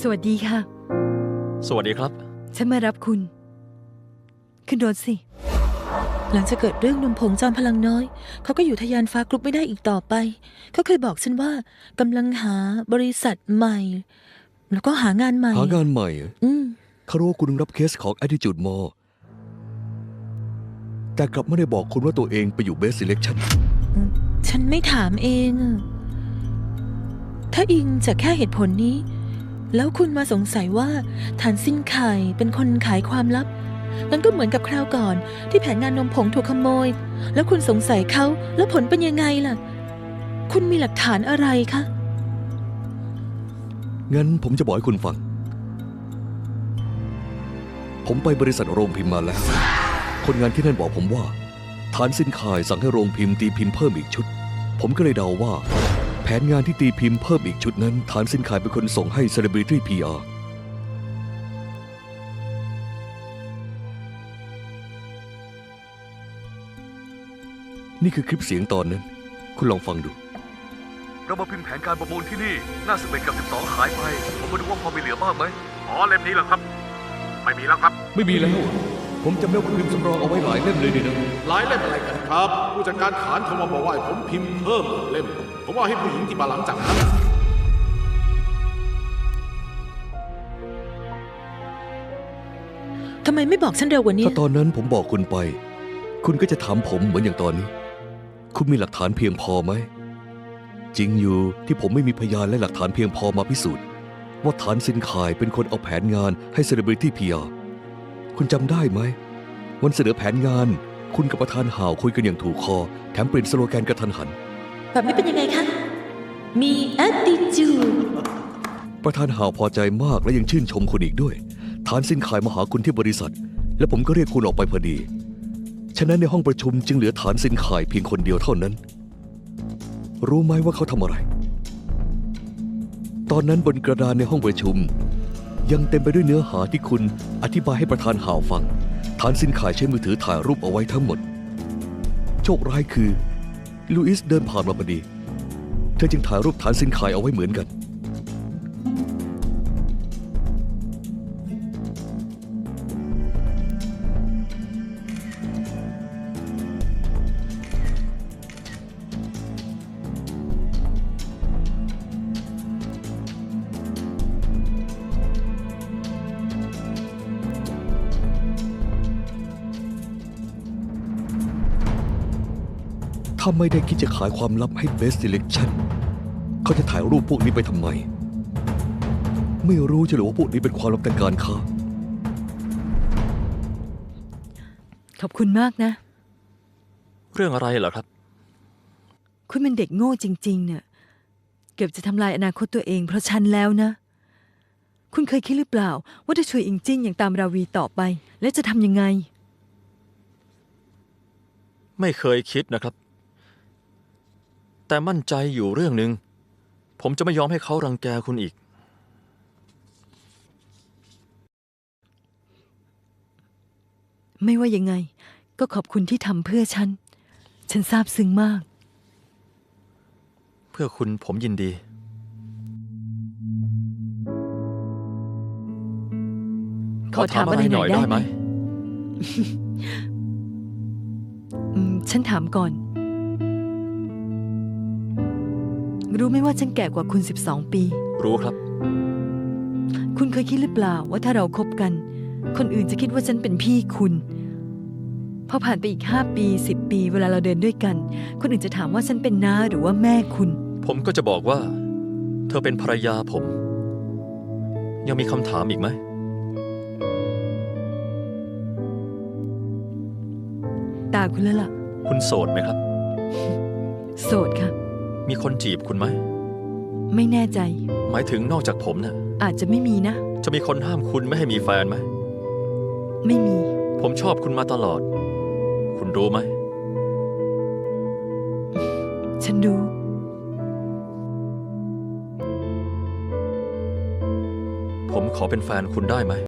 สวัสดีค่ะ สวัสดีครับ ฉันมารับคุณ ขึ้นรถสิ หลังจากเกิดเรื่องนมผงจอมพลังน้อย เขาก็อยู่ทะยานฟ้ากรุ๊ปไม่ได้อีกต่อไป เขาเคยบอกฉันว่ากำลังหาบริษัทใหม่ แล้วก็หางานใหม่ หางานใหม่เหรออืมเขารู้ว่าคุณรับเคสของ Attitude m o r แต่กลับไม่ได้บอกคุณว่าตัวเองไปอยู่ Best Selection ฉันไม่ถามเองอะถ้าอิงจากแค่เหตุผลนี้ แล้วคุณมาสงสัยว่าฐานสิ้นไข่เป็นคนขายความลับมันก็เหมือนกับคราวก่อน ที่แผนงานนมผงถูกขโมย แล้วคุณสงสัยเขาแล้วผลเป็นยังไงล่ะ คุณมีหลักฐานอะไรคะงั้นผมจะบอกให้คุณฟัง ผมไปบริษัทโรงพิมพ์มาแล้ว คนงานที่นั่นบอกผมว่า ฐานสินขายสั่งให้โรงพิมพ์ตีพิมพ์เพิ่มอีกชุด ผมก็เลยเดาว่า นงานที่ตีพิมพ์เพิ่มอีกชุดนั้น ฐานสินขายเป็นคนส่งให้ Celebrity PR นี่คือคลิปเสียงตอนนั้น คุณลองฟังดู เรามาพิมพ์แผนการประมูลที่นี่ หน้า11กับ12หายไป ผมมาดูว่าพอมีเหลือบ้างไหม อ๋อเล่มนี้เหรอครับ ไม่มีแล้วครับ ไม่มีแล้ว ผมจำได้ว่าพิมพ์สำรองเอาไว้หลายเล่มเลยนี่นะหลายเล่มอะไรกันครับ ผู้จัดการขานโทรมาบอกว่าให้ผมพิมพ์เพิ่มเล่ม ผมว่าให้ผู้หญิงที่มาหลังจากนั้นทำไมไม่บอกฉันเร็วกว่านี้ ถ้าตอนนั้นผมบอกคุณไป คุณก็จะถามผมเหมือนอย่างตอนนี้ คุณมีหลักฐานเพียงพอไหม จริงอยู่ที่ผมไม่มีพยานและหลักฐานเพียงพอมาพิสูจน์ ว่าฐานสินขายเป็นคนเอาแผนงานให้เซเลบริตี้พีอา คุณจำได้ไหม วันเสนอแผนงาน คุณกับประธานห่าวคุยกันอย่างถูกคอ แถมเปลี่ยนสโลแกนกระทันหัน แบบนี้เป็นยังไงคะ มี attitude ประธานห่าวพอใจมากและยังชื่นชมคุณอีกด้วย ฐานสินขายมาหาคุณที่บริษัท และผมก็เรียกคุณออกไปพอดี ฉะนั้นในห้องประชุมจึงเหลือฐานสินขายเพียงคนเดียวเท่านั้น รู้ไหมว่าเขาทำอะไร ตอนนั้นบนกระดานในห้องประชุม ยังเต็มไปด้วยเนื้อหาที่คุณอธิบายให้ประธานห่าวฟังฐานสินขายใช้มือถือถ่ายรูปเอาไว้ทั้งหมด โชคร้ายคือ ลูอิสเดินผ่านมาพอดี เธอจึงถ่ายรูปฐานสินขายเอาไว้เหมือนกัน ถ้าไม่ได้คิดจะขายความลับให้ Best Selection เขาจะถ่ายรูปพวกนี้ไปทำไม ไม่รู้จะหรือว่าพวกนี้เป็นความลับทางการค้า ขอบคุณมากนะ เรื่องอะไรเหรอครับ คุณเป็นเด็กโง่จริง ๆ เนี่ยเกือบจะทำลายอนาคตตัวเองเพราะฉันแล้วนะ คุณเคยคิดหรือเปล่า ว่าถ้าช่วยอิงจิ้นอย่างตามราวีต่อไป แล้วจะทำยังไง ไม่เคยคิดนะครับ แต่มั่นใจอยู่เรื่องหนึ่ง ผมจะไม่ยอมให้เขารังแกคุณอีก ไม่ว่ายังไง ก็ขอบคุณที่ทำเพื่อฉัน ฉันซาบซึ้งมาก เพื่อคุณผมยินดี ขอถามอะไรหน่อยได้ไหม อืม ฉันถามก่อน รู้ไหมว่าฉันแก่กว่าคุณ 12 ปี รู้ครับ คุณเคยคิดหรือเปล่าว่าถ้าเราคบกัน คนอื่นจะคิดว่าฉันเป็นพี่คุณ พอผ่านไปอีก 5 ปี 10 ปี เวลาเราเดินด้วยกัน คนอื่นจะถามว่าฉันเป็นน้าหรือว่าแม่คุณ ผมก็จะบอกว่า เธอเป็นภรรยาผม ยังมีคำถามอีกไหม ตาคุณแล้วล่ะ คุณโสดไหมครับ โสดค่ะ มีคนจีบคุณไหม ไม่แน่ใจ หมายถึงนอกจากผมเนี่ยอาจจะไม่มีนะ จะมีคนห้ามคุณไม่ให้มีแฟนไหม ไม่มี ผมชอบคุณมาตลอด คุณรู้ไหม ฉันรู้ ผมขอเป็นแฟนคุณได้ไหม